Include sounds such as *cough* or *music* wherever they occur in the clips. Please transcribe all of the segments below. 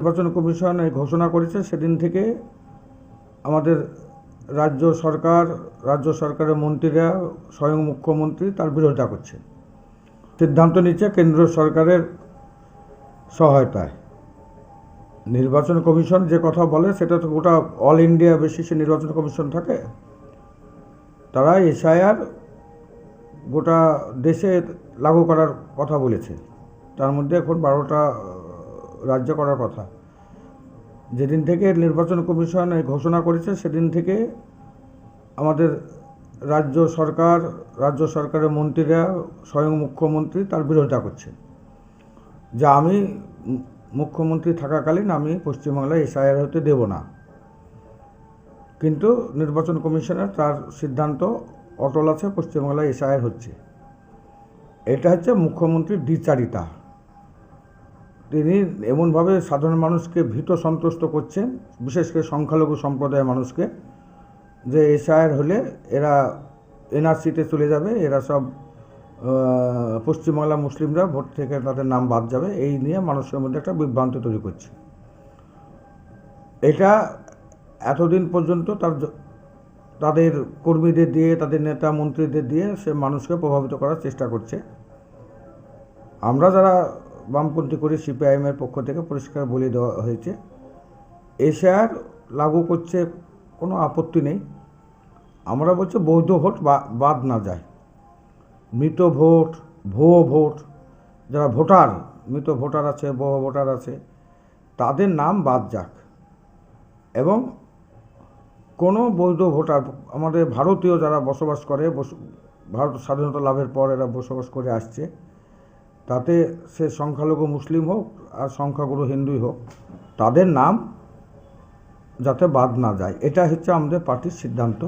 নির্বাচন কমিশন ঘোষণা করেছে, সেদিন থেকে আমাদের রাজ্য সরকার, রাজ্য সরকারের মন্ত্রীরা স্বয়ং মুখ্যমন্ত্রী তার বিরোধিতা করছে। সিদ্ধান্ত নিচ্ছে কেন্দ্র সরকারের সহায়তায়। নির্বাচন কমিশন যে কথা বলে, সেটা তো গোটা অল ইন্ডিয়া বেসিসে নির্বাচন কমিশন থাকে। তারা এসআইআর গোটা দেশে লাগু করার কথা বলেছে। তার মধ্যে এখন বারোটা রাজ্য করার কথা। যেদিন থেকে নির্বাচন কমিশন এই ঘোষণা করেছে, সেদিন থেকে আমাদের রাজ্য সরকার, রাজ্য সরকারের মন্ত্রীরা স্বয়ং মুখ্যমন্ত্রী তার বিরোধিতা করছে যে আমি মুখ্যমন্ত্রী থাকাকালীন আমি পশ্চিমবাংলায় এসআইআর হতে দেব না। কিন্তু নির্বাচন কমিশনের তার সিদ্ধান্ত অটল আছে, পশ্চিমবাংলায় এসআইআর হচ্ছে। এটা হচ্ছে মুখ্যমন্ত্রীর দ্বিচারিতা। তিনি এমনভাবে সাধারণ মানুষকে ভীত সন্তুষ্ট করছেন, বিশেষ করে সংখ্যালঘু সম্প্রদায়ের মানুষকে, যে এসআইআর হলে এরা এনআরসিতে চলে যাবে, এরা সব পশ্চিমবাংলা মুসলিমরা ভোট থেকে তাদের নাম বাদ যাবে, এই নিয়ে মানুষের মধ্যে একটা বিভ্রান্তি তৈরি করছে। এটা এতদিন পর্যন্ত তার তাদের কর্মীদের দিয়ে, তাদের নেতা মন্ত্রীদের দিয়ে সে মানুষকে প্রভাবিত করার চেষ্টা করছে। আমরা যারা বামপন্থী করে সিপিআইএমের পক্ষ থেকে পরিষ্কার বলে দেওয়া হয়েছে। এশিয়ার লাগু করছে কোনো আপত্তি নেই। আমরা বলছি বৈধ ভোট বাদ না যায়। মৃত ভোট, ভুয়ো ভোট, যারা ভোটার, মৃত ভোটার আছে বহু ভোটার আছে, তাদের নাম বাদ যাক। এবং কোনো বৈধ ভোটার, আমাদের ভারতীয় যারা বসবাস করে ভারত স্বাধীনতা লাভের পর এরা বসবাস করে আসছে তাতে সে সংখ্যালঘু মুসলিম হোক আর সংখ্যাগুরু হিন্দুই হোক, তাদের নাম যাতে বাদ না যায়। এটা হচ্ছে আমাদের পার্টির সিদ্ধান্ত।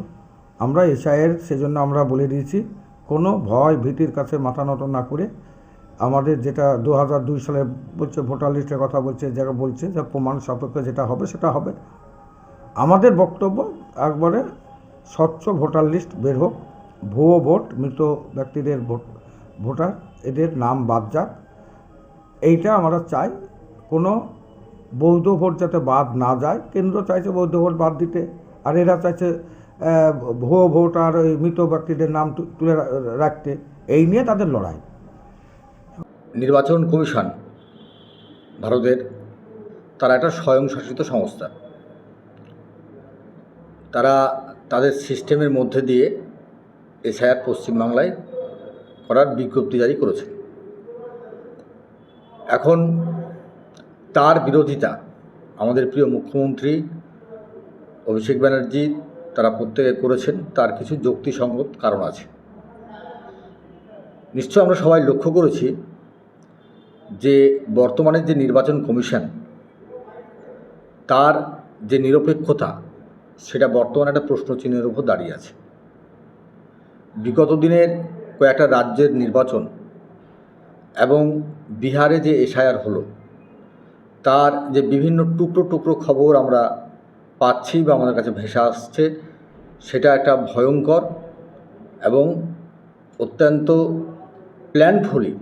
আমরা এসআইয়ের সেজন্য আমরা বলে দিয়েছি, কোনো ভয় ভীতির কাছে মাথা নত না করে আমাদের যেটা দু হাজার দুই সালে বলছে ভোটার লিস্টের কথা বলছে যারা বলছে, যে প্রমাণ সাপেক্ষে যেটা হবে সেটা হবে। আমাদের বক্তব্য, একবারে স্বচ্ছ ভোটার লিস্ট বের হোক, ভুয়ো ভোট, মৃত ব্যক্তিদের ভোট, ভোটার এদের নাম বাদ যাক। এইটা আমরা চাই কোনো বৌদ্ধ ভোট যাতে বাদ না যায়। কেন্দ্র চাইছে বৌদ্ধ ভোট বাদ দিতে। আর এরা চাইছে ভুয়ো ভোট আর ওই মৃত ব্যক্তিদের নাম তুলে রাখতে। এই নিয়ে তাদের লড়াই। নির্বাচন কমিশন ভারতের, তারা একটা স্বয়ংশাসিত সংস্থা। তারা তাদের সিস্টেমের মধ্যে দিয়ে এসআইআর পশ্চিমবাংলায় করার বিজ্ঞপ্তি জারি করেছে। এখন তার বিরোধিতা আমাদের প্রিয় মুখ্যমন্ত্রী অভিষেক ব্যানার্জি তারা প্রত্যেকে করেছেন, তার কিছু যুক্তিসঙ্গত কারণ আছে। নিশ্চয় আমরা সবাই লক্ষ্য করেছি যে বর্তমানে যে নির্বাচন কমিশন, তার যে নিরপেক্ষতা, সেটা বর্তমানে একটা প্রশ্নচিহ্নের উপর দাঁড়িয়ে আছে। বিগত দিনের কয়েকটা রাজ্যের নির্বাচন এবং বিহারে যে এসআইআর হলো, তার যে বিভিন্ন টুকরো টুকরো খবর আমরা পাচ্ছি বা আমাদের কাছে ভেসে আসছে, সেটা একটা ভয়ঙ্কর এবং অত্যন্ত প্ল্যানফুলি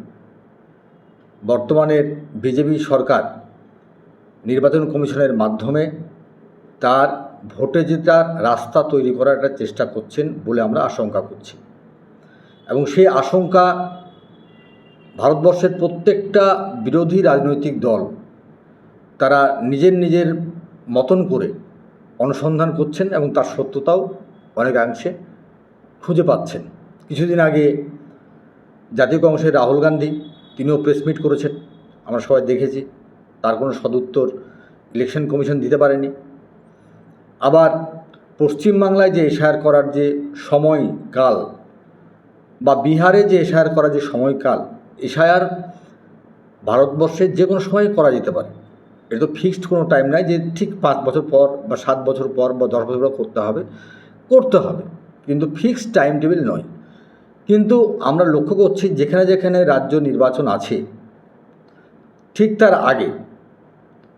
বর্তমানের বিজেপি সরকার নির্বাচন কমিশনের মাধ্যমে তার ভোটে জেতার রাস্তা তৈরি করার একটা চেষ্টা করছেন বলে আমরা আশঙ্কা করছি। এবং সেই আশঙ্কা ভারতবর্ষের প্রত্যেকটা বিরোধী রাজনৈতিক দল তারা নিজের নিজের মতন করে অনুসন্ধান করছেন এবং তার সত্যতাও অনেকাংশে খুঁজে পাচ্ছেন। কিছুদিন আগে জাতীয় কংগ্রেসের রাহুল গান্ধী, তিনিও প্রেস মিট করেছেন, আমরা সবাই দেখেছি, তার কোনো সদুত্তর ইলেকশন কমিশন দিতে পারেনি। আবার পশ্চিমবাংলায় যে এশায়ার করার যে সময়কাল বা বিহারে যে এশায়ার করা যে সময়কাল, এশায়ার ভারতবর্ষের যে কোনো সময় করা যেতে পারে। এটা তো ফিক্সড কোনো টাইম নাই যে ঠিক পাঁচ বছর পর বা সাত বছর পর বা দশ বছর পর করতে হবে করতে হবে। কিন্তু ফিক্সড টাইম টেবিল নয়। কিন্তু আমরা লক্ষ্য করছি যেখানে যেখানে রাজ্য নির্বাচন আছে, ঠিক তার আগে,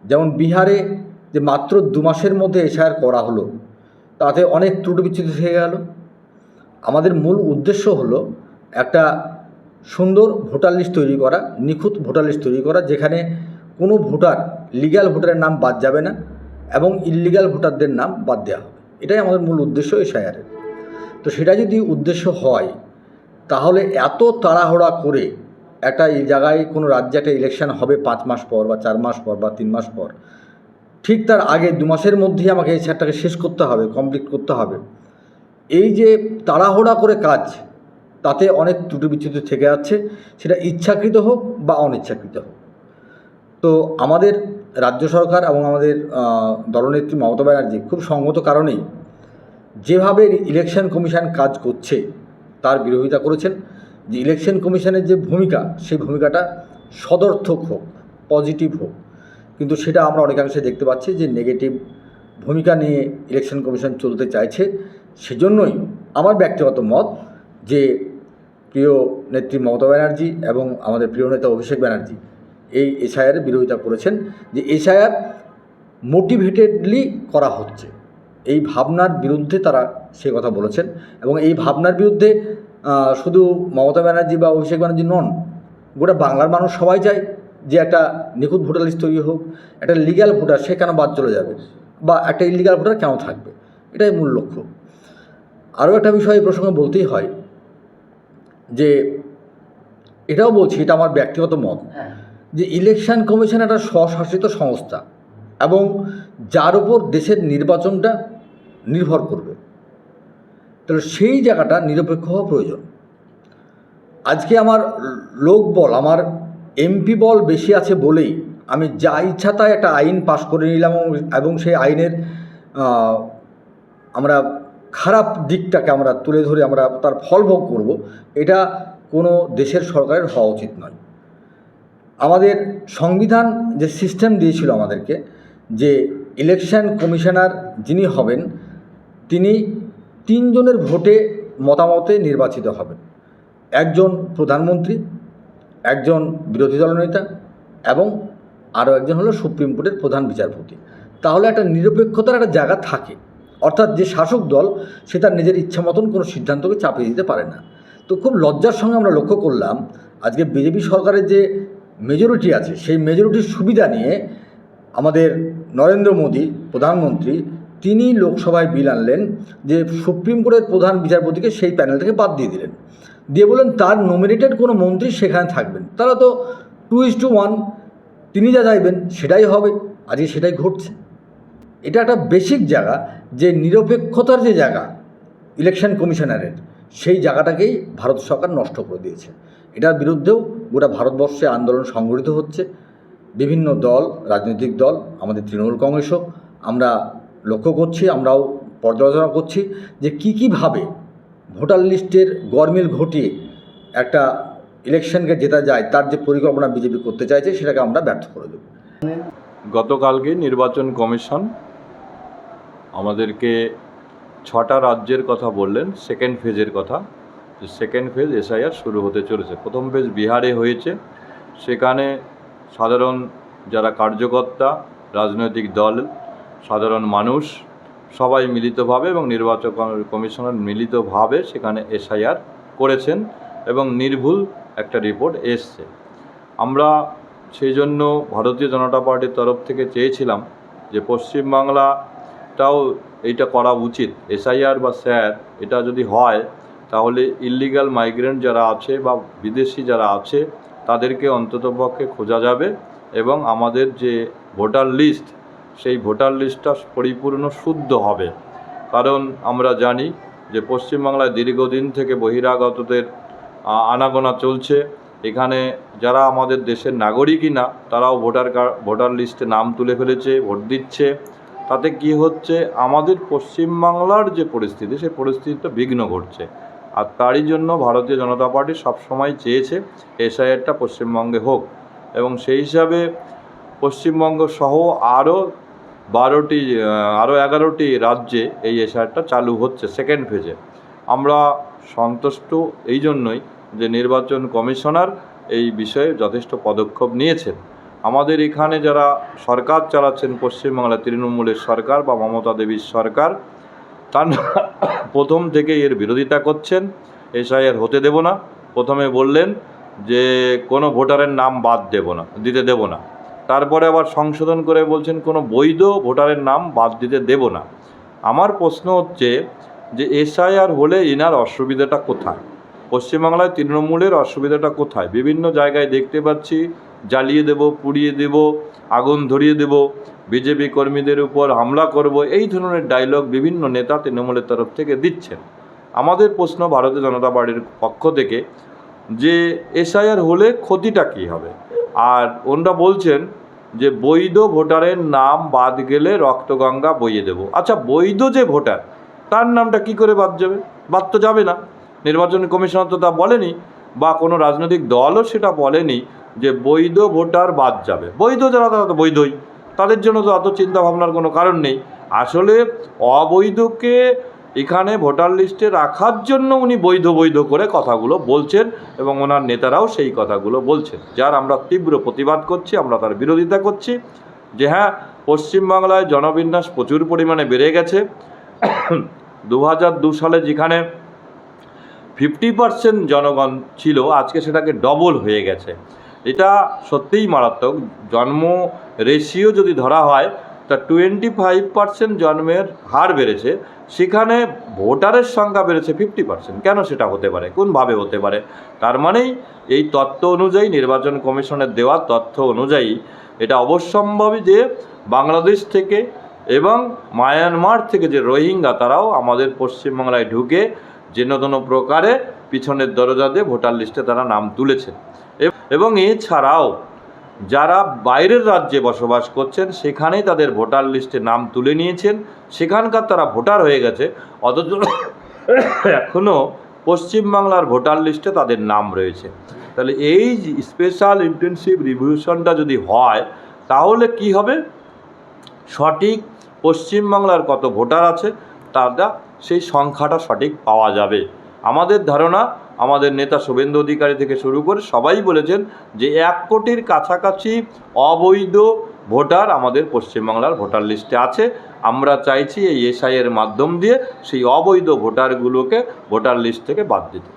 যেমন বিহারে যে মাত্র দু মাসের মধ্যে এশায়ার করা হলো, তাতে অনেক ত্রুটি বিচ্ছুতি থেকে গেল। আমাদের মূল উদ্দেশ্য হলো একটা সুন্দর ভোটার লিস্ট তৈরি করা, নিখুঁত ভোটার লিস্ট তৈরি করা, যেখানে কোনো ভোটার লিগ্যাল ভোটারের নাম বাদ যাবে না এবং ইললিগ্যাল ভোটারদের নাম বাদ দেওয়া হবে। এটাই আমাদের মূল উদ্দেশ্য এসআইআরের তো সেটা যদি উদ্দেশ্য হয়, তাহলে এত তাড়াহুড়া করে একটা এই জায়গায় কোনো রাজ্যে একটা ইলেকশন হবে পাঁচ মাস পর বা চার মাস পর বা তিন মাস পর, ঠিক তার আগে দু মাসের মধ্যেই আমাকে এই ছাড়টাকে শেষ করতে হবে কমপ্লিট করতে হবে। এই যে তাড়াহুড়া করে কাজ, তাতে অনেক ত্রুটি বিচ্যুতি থেকে যাচ্ছে, সেটা ইচ্ছাকৃত হোক বা অনিচ্ছাকৃত হোক। তো আমাদের রাজ্য সরকার এবং আমাদের দলনেত্রী মমতা ব্যানার্জি খুব সঙ্গত কারণেই যেভাবে ইলেকশন কমিশন কাজ করছে, তার বিরোধিতা করেছেন, যে ইলেকশন কমিশনের যে ভূমিকা, সেই ভূমিকাটা সদর্থক হোক পজিটিভ হোক। কিন্তু সেটা আমরা অনেকাংশে দেখতে পাচ্ছি যে নেগেটিভ ভূমিকা নিয়ে ইলেকশন কমিশন চলতে চাইছে। সেজন্যই আমার ব্যক্তিগত মত যে প্রিয় নেত্রী মমতা ব্যানার্জি এবং আমাদের প্রিয় নেতা অভিষেক ব্যানার্জি এই এসআইআরের বিরোধিতা করেছেন যে এসআইআর মোটিভেটেডলি করা হচ্ছে। এই ভাবনার বিরুদ্ধে তারা সে কথা বলেছেন এবং এই ভাবনার বিরুদ্ধে শুধু মমতা ব্যানার্জি বা অভিষেক ব্যানার্জি নন, গোটা বাংলার মানুষ সবাই চায় যে একটা নিখুঁত ভোটার লিস্ট তৈরি হোক, একটা লিগ্যাল ভোটার সে কেন বাদ চলে যাবে বা একটা ইলিগাল ভোটার কেন থাকবে? এটাই মূল লক্ষ্য। আরও একটা বিষয় এই প্রসঙ্গে বলতেই হয় যে এটাও বলছি এটা আমার ব্যক্তিগত মত যে ইলেকশন কমিশন একটা স্বশাসিত সংস্থা এবং যার উপর দেশের নির্বাচনটা নির্ভর করবে। তাহলে সেই জায়গাটা নিরপেক্ষ হওয়া প্রয়োজন। আজকে আমার লোক বল আমার এমপি বল বেশি আছে বলেই আমি যা ইচ্ছা তাই একটা আইন পাশ করে নিলাম এবং- এবং সেই আইনের আমরা খারাপ দিকটাকে আমরা তুলে ধরে আমরা তার ফল ভোগ করব, এটা কোনো দেশের সরকারের হওয়া উচিত নয়। আমাদের সংবিধান যে সিস্টেম দিয়েছিল আমাদেরকে, যে ইলেকশন কমিশনার যিনি হবেন, তিনি তিনজনের ভোটে মতামতে নির্বাচিত হবেন। একজন প্রধানমন্ত্রী, একজন বিরোধী দলনেতা এবং আরও একজন হলো সুপ্রিম কোর্টের প্রধান বিচারপতি। তাহলে একটা নিরপেক্ষতার একটা জায়গা থাকে। অর্থাৎ যে শাসক দল, সে তার নিজের ইচ্ছা মতন কোনো সিদ্ধান্তকে চাপিয়ে দিতে পারে না। তো খুব লজ্জার সঙ্গে আমরা লক্ষ্য করলাম, আজকে বিজেপি সরকারের যে মেজরিটি আছে, সেই মেজরিটির সুবিধা নিয়ে আমাদের নরেন্দ্র মোদী, প্রধানমন্ত্রী, তিনি লোকসভায় বিল আনলেন যে সুপ্রিম কোর্টের প্রধান বিচারপতিকে সেই প্যানেল থেকে বাদ দিয়ে দিলেন। দিয়ে বললেন, তার নমিনেটেড কোনো মন্ত্রী সেখানে থাকবেন। তারা তো টু ইস টু ওয়ান তিনি যা চাইবেন সেটাই হবে, আজকে সেটাই ঘটছে। এটা একটা বেসিক জায়গা যে নিরপেক্ষতার যে জায়গা ইলেকশন কমিশনারের সেই জায়গাটাকেই ভারত সরকার নষ্ট করে দিয়েছে। এটার বিরুদ্ধেও গোটা ভারতবর্ষে আন্দোলন সংগঠিত হচ্ছে। বিভিন্ন দল, রাজনৈতিক দল, আমাদের তৃণমূল কংগ্রেসও আমরা লক্ষ্য করছি, আমরাও পর্যালোচনা করছি যে কী কীভাবে ভোটার লিস্টের গরমিল ঘটিয়ে একটা ইলেকশনকে জেতা যায়, তার যে পরিকল্পনা বিজেপি করতে চাইছে, সেটাকে আমরা ব্যর্থ করে দেবো। গতকালকে নির্বাচন কমিশন আমাদেরকে ছটা রাজ্যের কথা বললেন সেকেন্ড ফেজের কথা। যে সেকেন্ড ফেজ এসআইআর শুরু হতে চলেছে। প্রথম ফেজ বিহারে হয়েছে। সেখানে সাধারণ যারা কার্যকর্তা, রাজনৈতিক দল, সাধারণ মানুষ, সবাই মিলিতভাবে এবং নির্বাচন কমিশনার মিলিতভাবে সেখানে এসআইআর করেছেন এবং নির্ভুল একটা রিপোর্ট এসছে। আমরা সেই জন্য ভারতীয় জনতা পার্টির তরফ থেকে চেয়েছিলাম যে পশ্চিমবাংলাটাও এইটা করা উচিত। এসআইআর বা স্যার, এটা যদি হয়, তাহলে ইল্লিগাল মাইগ্রেন্ট যারা আছে বা বিদেশি যারা আছে, তাদেরকে অন্ততপক্ষে খোঁজা যাবে এবং আমাদের যে ভোটার লিস্ট, সেই ভোটার লিস্টটা পরিপূর্ণ শুদ্ধ হবে। কারণ আমরা জানি যে পশ্চিমবাংলায় দীর্ঘদিন থেকে বহিরাগতদের আনাগোনা চলছে। এখানে যারা আমাদের দেশের নাগরিকই না, তারাও ভোটার ভোটার লিস্টে নাম তুলে ফেলেছে, ভোট দিচ্ছে। তাতে কি হচ্ছে? আমাদের পশ্চিমবাংলার যে পরিস্থিতি, সেই পরিস্থিতিটা বিঘ্ন ঘটছে। আর তারই জন্য ভারতীয় জনতা পার্টি সবসময় চেয়েছে এসআইআরটা পশ্চিমবঙ্গে হোক। এবং সেই হিসাবে পশ্চিমবঙ্গ সহ আরও বারোটি আরও এগারোটি রাজ্যে এই এসআইআরটা চালু হচ্ছে সেকেন্ড ফেজে আমরা সন্তুষ্ট এই জন্যই যে নির্বাচন কমিশনার এই বিষয়ে যথেষ্ট পদক্ষেপ নিয়েছেন। আমাদের এখানে যারা সরকার চালাচ্ছেন পশ্চিমবাংলা তৃণমূলের সরকার বা মমতা দেবীর সরকার, তারা প্রথম থেকে এর বিরোধিতা করছেন। এসআইআর হতে দেব না। প্রথমে বললেন যে কোনো ভোটারের নাম বাদ দেব না, দিতে দেব না। তারপরে আবার সংশোধন করে বলছেন কোনো বৈধ ভোটারের নাম বাদ দিতে দেব না। আমার প্রশ্ন হচ্ছে যে এসআইআর হলে এনার অসুবিধাটা কোথায়? পশ্চিমবাংলায় তৃণমূলের অসুবিধাটা কোথায়? বিভিন্ন জায়গায় দেখতে পাচ্ছি জ্বালিয়ে দেব, পুড়িয়ে দেব, আগুন ধরিয়ে দেব বিজেপি কর্মীদের উপর হামলা করব, এই ধরনের ডায়লগ বিভিন্ন নেতা তৃণমূলের তরফ থেকে দিচ্ছেন। আমাদের প্রশ্ন ভারতীয় জনতা পার্টির পক্ষ থেকে যে এসআইআর হলে ক্ষতিটা কী হবে? আর ওনরা বলছেন যে বৈধ ভোটারের নাম বাদ গেলে রক্তগঙ্গা বইয়ে দেব। আচ্ছা বৈধ যে ভোটার, তার নামটা কি করে বাদ যাবে? বাদ তো যাবে না। নির্বাচন কমিশনার তো তা বলেনি। বা কোনো রাজনৈতিক দলও সেটা বলেনি যে বৈধ ভোটার বাদ যাবে। বৈধ যারা, তারা তো বৈধই। তাদের জন্য তো অত চিন্তা ভাবনার কোনো কারণ নেই। আসলে অবৈধকে এখানে ভোটার লিস্টে রাখার জন্য উনি বৈধ বৈধ করে কথাগুলো বলছেন এবং ওনার নেতারাও সেই কথাগুলো বলছেন। যার আমরা তীব্র প্রতিবাদ করছি, আমরা তার বিরোধিতা করছি যে হ্যাঁ পশ্চিমবাংলায় জনবিন্যাস প্রচুর পরিমাণে বেড়ে গেছে। *coughs* দু সালে যেখানে ফিফটি পার্সেন্ট জনগণ ছিল, আজকে সেটাকে ডবল হয়ে গেছে। এটা সত্যিই মারাত্মক। জন্ম রেশিও যদি ধরা হয়, তা টোয়েন্টি ফাইভ পার্সেন্ট জন্মের হার বেড়েছে। সেখানে ভোটারের সংখ্যা বেড়েছে ফিফটি পার্সেন্ট কেন সেটা হতে পারে? কোনভাবে হতে পারে? তার মানেই এই তত্ত্ব অনুযায়ী, নির্বাচন কমিশনের দেওয়া তথ্য অনুযায়ী, এটা অবশ্যম্ভাবী যে বাংলাদেশ থেকে এবং মায়ানমার থেকে যে রোহিঙ্গা, তারাও আমাদের পশ্চিমবাংলায় ঢুকে যে কোনো প্রকারে পিছনের দরজা দিয়ে ভোটার লিস্টে তারা নাম তুলেছেন এব- এবং এছাড়াও যারা বাইরের রাজ্যে বসবাস করছেন, সেখানেই তাদের ভোটার লিস্টে নাম তুলে নিয়েছেন। সেখানকার তারা ভোটার হয়ে গেছে, অথচ এখনও পশ্চিমবাংলার ভোটার লিস্টে তাদের নাম রয়েছে। তাহলে এই স্পেশাল ইন্টেনসিভ রিভিউশনটা যদি হয়, তাহলে কি হবে? সঠিক পশ্চিমবাংলার কত ভোটার আছে, তারা সেই সংখ্যাটা সঠিক পাওয়া যাবে। আমাদের ধারণা, আমাদের নেতা শুভেন্দু অধিকারী থেকে শুরু করে সবাই বলেছেন যে এক কোটির কাছাকাছি অবৈধ ভোটার আমাদের পশ্চিমবাংলার ভোটার লিস্টে আছে। আমরা চাইছি এই এসআইয়ের মাধ্যম দিয়ে সেই অবৈধ ভোটারগুলোকে ভোটার লিস্ট থেকে বাদ দিতে।